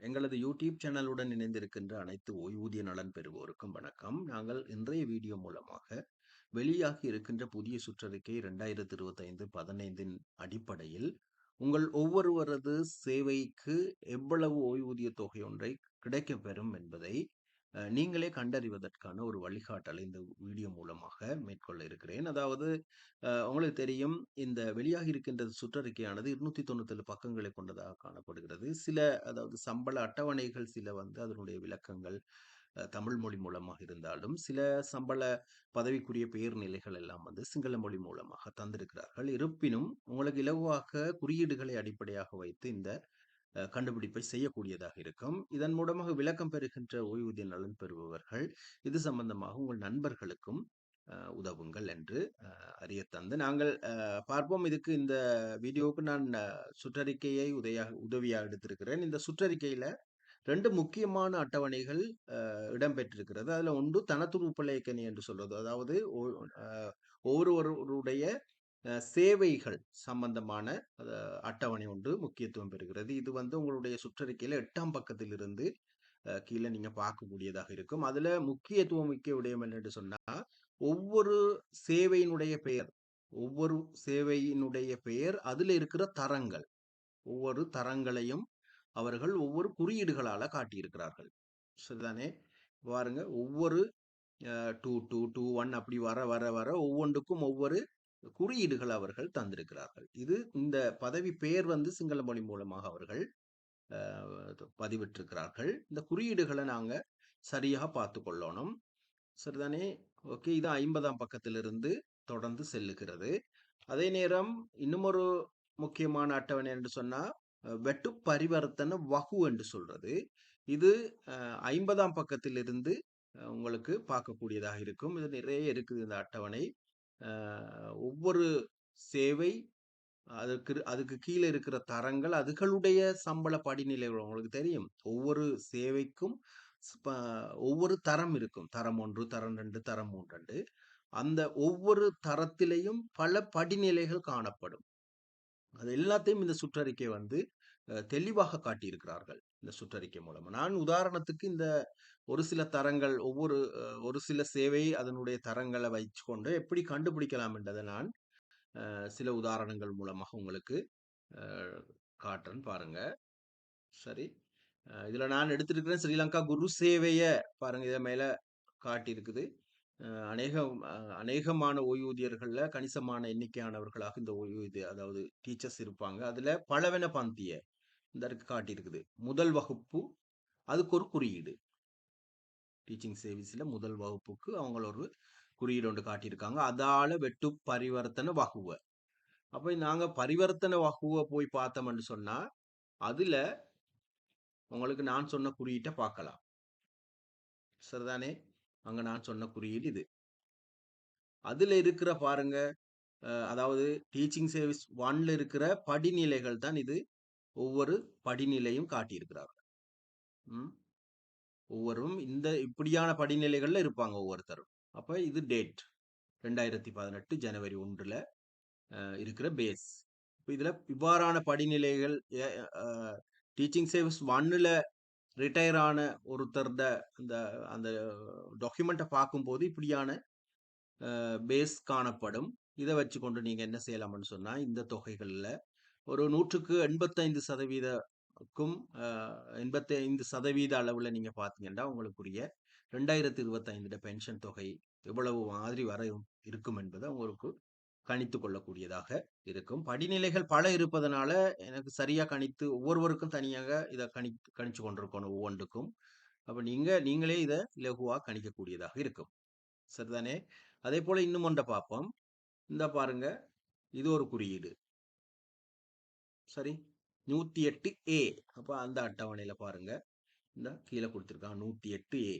எங்களது யூடியூப் சேனலுடன் இணைந்திருக்கின்ற அனைத்து ஓய்வூதிய நலன் பெறுவோருக்கும் வணக்கம். நாங்கள் இன்றைய வீடியோ மூலமாக வெளியாகி இருக்கின்ற புதிய சுற்றறிக்கை இரண்டாயிரத்தி இருபத்தி ஐந்து பதினைந்தின் அடிப்படையில் உங்கள் ஒவ்வொருவரது சேவைக்கு எவ்வளவு ஓய்வூதிய தொகை ஒன்றை கிடைக்கப்பெறும் என்பதை நீங்களே கண்டறிவதற்கான ஒரு வழிகாட்டலை இந்த வீடியோ மூலமாக மேற்கொள்ள இருக்கிறேன். அதாவது உங்களுக்கு தெரியும் இந்த வெளியாகி இருக்கின்ற சுற்றறிக்கையானது இருநூத்தி தொண்ணூத்தி பக்கங்களை கொண்டதாக காணப்படுகிறது. சில அதாவது சம்பள அட்டவணைகள் சில வந்து அதனுடைய விளக்கங்கள் தமிழ் மொழி மூலமாக இருந்தாலும் சில சம்பள பதவிக்குரிய பெயர் நிலைகள் எல்லாம் வந்து சிங்கள மொழி மூலமாக தந்திருக்கிறார்கள். இருப்பினும் உங்களுக்கு இலகுவாக குறியீடுகளை அடிப்படையாக வைத்து இந்த கண்டுபிடிப்பை செய்யக்கூடியதாக இருக்கும். இதன் மூலமாக விளக்கம் பெறுகின்ற ஓய்வூதிய நலன் பெறுபவர்கள் இது சம்பந்தமாக உங்கள் நண்பர்களுக்கும் உதவுங்கள் என்று அறிய தந்து நாங்கள் பார்ப்போம். இதுக்கு இந்த வீடியோவுக்கு நான் சுற்றறிக்கையை உதவியாக உதவியாக எடுத்திருக்கிறேன். இந்த சுற்றறிக்கையில ரெண்டு முக்கியமான அட்டவணைகள் இடம்பெற்றிருக்கிறது. அதுல ஒன்று தனத்துருப்பலைக்கணி என்று சொல்வது அதாவது ஒவ்வொருவருடைய சேவைகள் சம்பந்தமான அட்டவணை ஒன்று முக்கியத்துவம் பெறுகிறது. இது வந்து உங்களுடைய சுற்றறிக்கையில எட்டாம் பக்கத்தில் இருந்து கீழே நீங்க பார்க்கக்கூடியதாக இருக்கும். அதுல முக்கியத்துவம் மிக்க விடயம் என்னென்று சொன்னா ஒவ்வொரு சேவையினுடைய பெயர் ஒவ்வொரு சேவையினுடைய பெயர் அதுல இருக்கிற தரங்கள் ஒவ்வொரு தரங்களையும் அவர்கள் ஒவ்வொரு குறியீடுகளால காட்டியிருக்கிறார்கள். சரிதானே? பாருங்க ஒவ்வொரு டூ டூ டூ ஒன் அப்படி வர வர வர ஒவ்வொன்றுக்கும் ஒவ்வொரு குறியீடுகள் அவர்கள் தந்திருக்கிறார்கள். இது இந்த பதவி பெயர் வந்து சிங்கள மொழி மூலமாக அவர்கள் பதிவிட்டிருக்கிறார்கள். இந்த குறியீடுகளை நாங்கள் சரியாக பார்த்து கொள்ளணும். சரிதானே? ஓகே இது ஐம்பதாம் பக்கத்திலிருந்து தொடர்ந்து செல்லுகிறது. அதே நேரம் இன்னும் ஒரு முக்கியமான அட்டவணை என்று சொன்னா வெட்டு பரிவர்த்தன வகு என்று சொல்றது. இது ஐம்பதாம் பக்கத்திலிருந்து உங்களுக்கு பார்க்கக்கூடியதாக இருக்கும். இது நிறைய இருக்குது இந்த அட்டவணை. ஒவ்வொரு சேவை அதுக்கு அதுக்கு கீழே இருக்கிற தரங்கள் அதுகளுடைய சம்பள படிநிலை உங்களுக்கு தெரியும். ஒவ்வொரு சேவைக்கும் ஒவ்வொரு தரம் இருக்கும். தரம் ஒன்று தரம் ரெண்டு தரம் மூன்று அந்த ஒவ்வொரு தரத்திலையும் பல படிநிலைகள் காணப்படும். அது எல்லாத்தையும் இந்த சுற்றறிக்கை வந்து தெளிவாக காட்டியிருக்கிறார்கள் இந்த சுற்றறிக்கை மூலமா. நான் உதாரணத்துக்கு இந்த ஒரு சில தரங்கள் ஒவ்வொரு ஒரு சில சேவை அதனுடைய தரங்களை வச்சு கொண்டு எப்படி கண்டுபிடிக்கலாம் என்றதை நான் சில உதாரணங்கள் மூலமாக உங்களுக்கு காட்டுறேன் பாருங்க. சரி. இதுல நான் எடுத்திருக்கிறேன் ஸ்ரீலங்கா குரு சேவைய பாருங்க இதை மேல காட்டியிருக்குது. அநேகம் அநேகமான ஓய்வூதியர்களில் கணிசமான எண்ணிக்கையானவர்களாக இந்த ஓய்வூதிய அதாவது டீச்சர்ஸ் இருப்பாங்க. அதில் பலவென பந்திய இந்த காட்டியிருக்குது. முதல் வகுப்பு அதுக்கு ஒரு குறியீடு. டீச்சிங் சர்வீஸில் முதல் வகுப்புக்கு அவங்கள ஒரு குறியீடு ஒன்று காட்டியிருக்காங்க. அதால வெட்டு பரிவர்த்தனை வகுவை. அப்போ நாங்கள் பரிவர்த்தனை வகுவை போய் பார்த்தோம்னு சொன்னால் அதில் உங்களுக்கு நான் சொன்ன குறியீட்டை பார்க்கலாம். சரிதானே? அங்கே நான் சொன்ன குறியீடு இது. அதில் இருக்கிற பாருங்க அதாவது டீச்சிங் சர்வீஸ் ஒன்ல இருக்கிற படிநிலைகள் தான் இது. ஒவ்வொரு படிநிலையும் காட்டியிருக்கிறார்கள். ம். ஒவ்வொரும் இந்த இப்படியான படிநிலைகள்ல இருப்பாங்க ஒவ்வொருத்தரும். அப்ப இது டேட் ரெண்டாயிரத்தி பதினெட்டு ஜனவரி ஒன்றுல இருக்கிற பேஸ் இப்போ இதுல இவ்வாறான படிநிலைகள் டீச்சிங் சர்வீஸ் ஒன்னுல ரிட்டையர் ஆன ஒருத்தர்த அந்த அந்த டாக்குமெண்ட்டை பார்க்கும்போது இப்படியான பேஸ் காணப்படும். இதை வச்சு கொண்டு நீங்கள் என்ன செய்யலாம்னு சொன்னால் இந்த தொகைகளில் ஒரு நூற்றுக்கு எண்பத்தைந்து சதவீதக்கும் எண்பத்தி ஐந்து சதவீத அளவில் நீங்கள் பார்த்தீங்கன்னா உங்களுக்குரிய ரெண்டாயிரத்தி இருபத்தைந்துட பென்ஷன் தொகை எவ்வளவு மாதிரி வர இருக்கும் என்பதை உங்களுக்கு கணித்து கொள்ளக்கூடியதாக இருக்கும். படிநிலைகள் பல இருப்பதனால எனக்கு சரியா கணித்து ஒவ்வொருவருக்கும் தனியாக இதை கணி கணிச்சு கொண்டிருக்கணும் ஒவ்வொன்றுக்கும். அப்ப நீங்க நீங்களே இதை இலகுவா கணிக்கக்கூடியதாக இருக்கும். சரிதானே? அதே போல இன்னும் ஒன்றை பார்ப்போம். இந்த பாருங்க. இது ஒரு குறியீடு. சரி. நூத்தி எட்டு ஏ அப்போ அந்த அட்டவணையில பாருங்க. இந்த கீழே கொடுத்துருக்காங்க நூத்தி எட்டு ஏ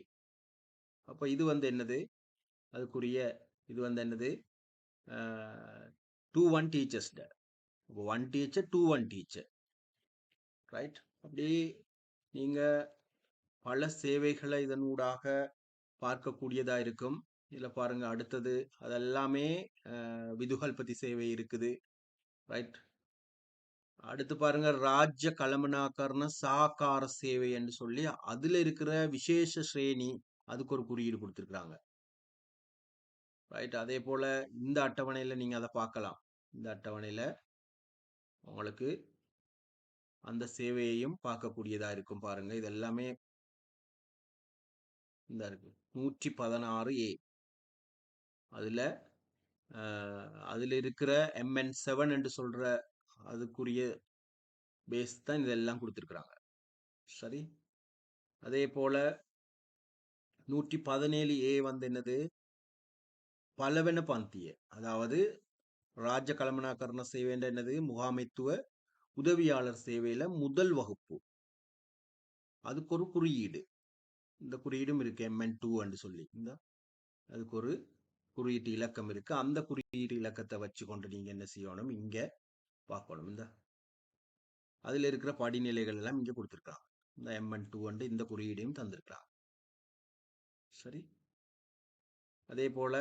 அப்போ இது வந்து என்னது? அதுக்குரிய இது வந்து என்னது? Two one டீச்சர்ஸ்ட one teacher two one teacher right அப்படி நீங்கள் பல சேவைகளை இதனூடாக பார்க்கக்கூடியதாக இருக்கும். இதில் பாருங்கள் அடுத்தது அதெல்லாமே விதுகல்பதி சேவை இருக்குது. ரைட் அடுத்து பாருங்க ராஜ்ய கலமனாக்கர்ன சாகார சேவை என்று சொல்லி அதுல இருக்கிற விசேஷ ஸ்ரேணி அதுக்கு ஒரு குறியீடு கொடுத்துருக்குறாங்க. ரைட்? அதே போல இந்த அட்டவணையில நீங்க அதை பார்க்கலாம் இந்த அட்டவணையில உங்களுக்கு அந்த சேவையையும் பார்க்கக்கூடியதா இருக்கும் பாருங்க. இது எல்லாமே இந்த இருக்கு. நூற்றி பதினாறு ஏ. அதுல அதில் இருக்கிற எம்என் செவன் என்று சொல்ற அதுக்குரிய பேஸ் தான் இதெல்லாம் கொடுத்துருக்குறாங்க. சரி? அதே போல நூற்றி பதினேழு ஏ வந்து என்னது? பலவென பாந்திய அதாவது ராஜ கலமனாக்கரண சேவைன்ற என்னது? முகாமைத்துவ உதவியாளர் சேவையில முதல் வகுப்பு. அதுக்கு ஒரு குறியீடு. இந்த குறியீடும் இருக்கு. எம்என் டூ சொல்லி. இந்த அதுக்கு ஒரு குறியீட்டு இலக்கம் இருக்கு. அந்த குறியீட்டு இலக்கத்தை வச்சு கொண்டு நீங்க என்ன செய்யணும்? இங்க பார்க்கணும். இந்த அதுல இருக்கிற படிநிலைகள் எல்லாம் இங்க கொடுத்துருக்காங்க இந்த எம்என் டூ வந்து இந்த குறியீடையும் தந்திருக்கலாம் சரி? அதே போல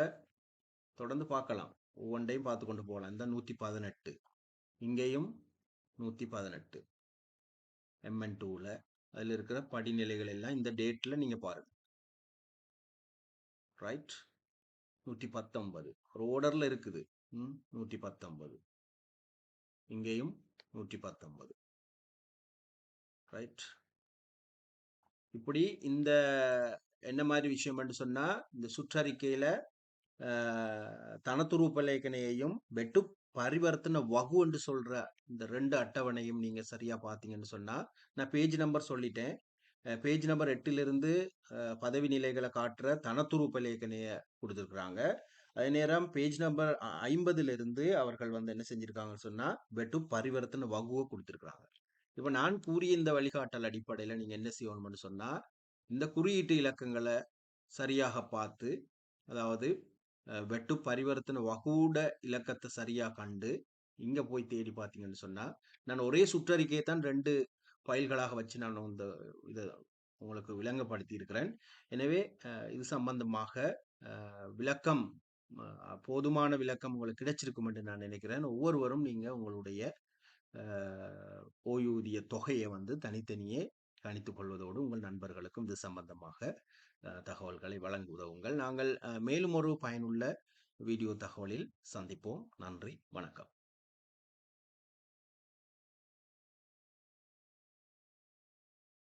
தொடர்ந்து பார்க்கலாம். ஒவ்வொன்றையும் பார்த்து கொண்டு போகலாம். இந்த நூத்தி பதினெட்டு இங்கேயும் நூத்தி பதினெட்டு எம்என் டூவில் அதில் இருக்கிற படிநிலைகள் எல்லாம் இந்த டேட்டில் நீங்கள் பாருங்கள் ரைட் நூற்றி பத்தொன்பது ஒரு ஓர்டரில் இருக்குது. ம்? நூற்றி பத்தொன்பது இங்கேயும் நூற்றி பத்தொன்பது ரைட் இப்படி இந்த என்ன மாதிரி விஷயம் சொன்னால் இந்த சுற்றறிக்கையில் தனத்துருப்பலேக்கனையையும் வெட்டு பரிவர்த்தனை வகு என்று சொல்ற இந்த ரெண்டு அட்டவணையும் நீங்க சரியா பார்த்தீங்கன்னு சொன்னா நான் பேஜ் நம்பர் சொல்லிட்டேன். பேஜ் நம்பர் எட்டிலிருந்து பதவி நிலைகளை காட்டுற தனத்துருப்ப பலேக்கனைய கொடுத்துருக்குறாங்க. அதே நேரம் பேஜ் நம்பர் ஐம்பதுல இருந்து அவர்கள் வந்து என்ன செஞ்சிருக்காங்கன்னு சொன்னா வெட்டு பரிவர்த்தனை வகுவை கொடுத்துருக்குறாங்க. இப்போ நான் கூறிய இந்த வழிகாட்டல் அடிப்படையில் நீங்க என்ன செய்யணும்னு சொன்னா இந்த குறியீட்டு இலக்கங்களை சரியாக பார்த்து அதாவது வெட்டு பரிவர்த்தனை வகூட இலக்கத்தை சரியா கண்டு இங்க போய் தேடி பார்த்தீங்கன்னு சொன்னா நான் ஒரே சுற்றறிக்கையை தான் ரெண்டு ஃபைல்களாக வச்சு நான் இந்த இதை உங்களுக்கு விளங்கப்படுத்தி இருக்கிறேன் எனவே இது சம்பந்தமாக விளக்கம் போதுமான விளக்கம் உங்களுக்கு கிடைச்சிருக்கும் என்று நான் நினைக்கிறேன். ஒவ்வொருவரும் நீங்க உங்களுடைய ஓய்வூதிய தொகையை வந்து தனித்தனியே கணித்துக் கொள்வதோடு உங்கள் நண்பர்களுக்கு சம்பந்தமாக தகவல்களை வழங்க உதவுங்கள். நாங்கள் மேலும் ஒரு பயனுள்ள வீடியோ தகவலில் சந்திப்போம். நன்றி. வணக்கம்.